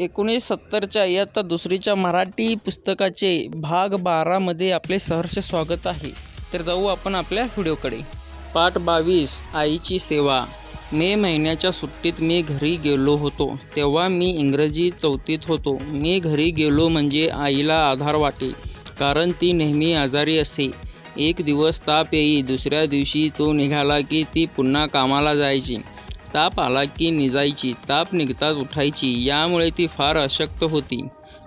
एकोणीस सत्तरच्या इयत्ता दुसरीच्या मराठी पुस्तकाचे भाग बारामध्ये आपले सहर्ष स्वागत आहे. तर जाऊ आपण आपल्या व्हिडिओकडे. पाठ बावीस आईची सेवा. मे महिन्याच्या सुट्टीत मी घरी गेलो होतो. तेव्हा मी इंग्रजी चौथीत होतो. मी घरी गेलो म्हणजे आईला आधार वाटे कारण ती नेहमी आजारी असे. एक दिवस ताप येई दुसऱ्या दिवशी तो निघाला की ती पुन्हा कामाला जायची. ताप आला की निजायची ताप निघताच उठायची यामुळे ती फार अशक्त होती.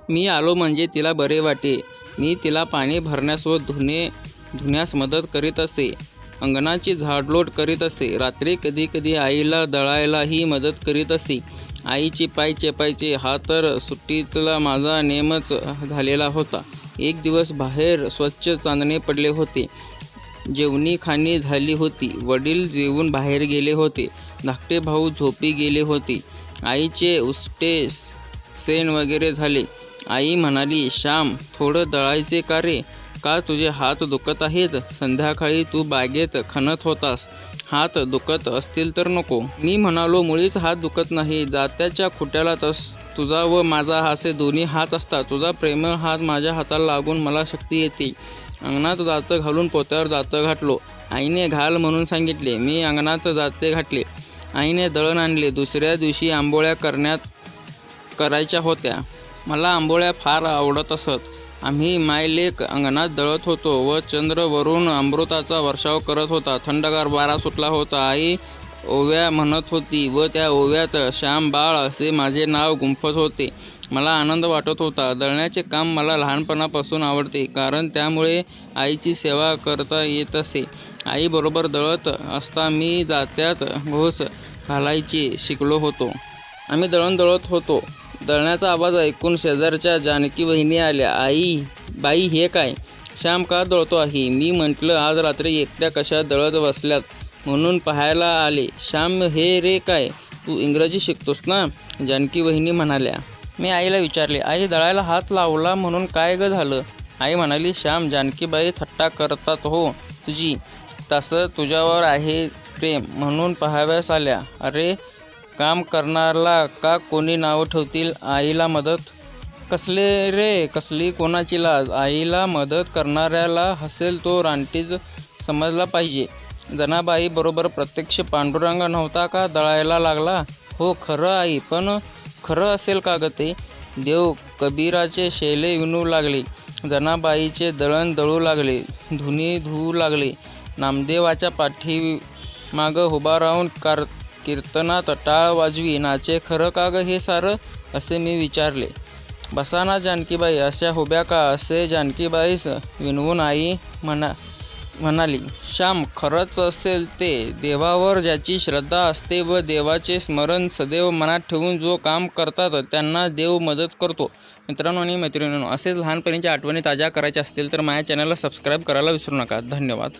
मी आलो म्हणजे तिला बरे वाटे. मी तिला पाणी भरण्यास व धुणे धुण्यास मदत करीत असे. अंगणाची झाडलोट करीत असे. रात्री कधी कधी आईला दळायलाही मदत करीत असे. आईची पाय चेपायचे हा तर सुट्टीतला माझा नेमच झालेला होता. एक दिवस बाहेर स्वच्छ चांदणे पडले होते. जेवणी खाणी झाली होती. वडील जेवून बाहेर गेले होते. धाकटे भाऊ झोपी गेले होते. आईचे उष्टे सेन वगैरे झाले. आई म्हणाली श्याम थोडं दळायचे का रे? का तुझे हात दुखत आहेत? संध्याकाळी तू बागेत खणत होतास. हात दुखत असतील तर नको. मी म्हणालो मुळीच हात दुखत नाही. जात्याच्या खुट्याला तस तुझा व माझा असे दोन्ही हात असतात. तुझा प्रेमळ हात माझ्या हाताला लागून मला शक्ती येते. अंगणात जातं घालून पोत्यावर जातं घातलो. आईने घाल म्हणून सांगितले. मी अंगणात जाते घातले. आईने दळण आणले. दुसऱ्या दिवशी आंबोळ्या करण्यात करायच्या होत्या. मला आंबोळ्या फार आवडत असत. आम्ही मायलेक अंगणात दळत होतो व चंद्र वरून अमृताचा वर्षाव करत होता. थंडगार वारा सुटला होता. आई ओव्या म्हणत होती व त्या ओव्यात श्याम बाळ असे माझे नाव गुंफत होते. मला आनंद वाटत होता. दळण्याचे काम मला लहानपणापासून आवडते कारण त्यामुळे आईची सेवा करता येत असे. आईबरोबर दळत असता मी जात्यात घोस घालायचे शिकलो होतो. आम्ही दळण दळत होतो. दळण्याचा आवाज ऐकून शेजारच्या जानकी वहिनी आल्या आई बाई हे काय? श्याम का दळतो आहे? मी म्हटलं आज रात्री एकट्या कशा दळत बसल्यात? म्हणून पाहायला आले श्याम हे रे काय? तू इंग्रजी शिकतोस ना? जानकी वहिनी म्हणाल्या मी आईला विचारले आई दळायला हात लावला म्हणून काय ग झालं? आई म्हणाली श्याम जानकीबाई थट्टा करतात हो तुझी. तसं तुझ्यावर आहे प्रेम म्हणून पाहाव्यास आल्या. अरे काम करणारला का कोणी नावं ठेवतील आईला मदत? कसले रे कसली कोणाची लाज आईला मदत करणाऱ्याला हसेल तो रानटीज समजला पाहिजे. जनाबाई बरोबर प्रत्यक्ष पांडुरंग नव्हता का दळायला लागला? हो खरं आई पण खरं असेल का ग ते? देव कबीराचे शैले विणू लागले. जनाबाईचे दळण दळू लागले. धुनी धुवू लागले. नामदेवाच्या पाठी मागं उभा राहून कार कीर्तनात टाळ वाजवी नाचे खरं का गं हे सारं असे मी विचारले. बसाना जानकीबाई अशा उभ्या का? असे जानकीबाईस विनवून आई म्हणा म्हणाली श्याम खरंच असेल ते देवावर ज्याची श्रद्धा असते व देवाचे स्मरण सदैव मनात ठेवून जो काम करतात त्यांना देव मदत करतो. मित्रांनो आणि मैत्रिणींनो असेच लहानपणीच्या आठवणी ताज्या करायच्या असतील तर माझ्या चॅनलला सबस्क्राईब करायला विसरू नका. धन्यवाद.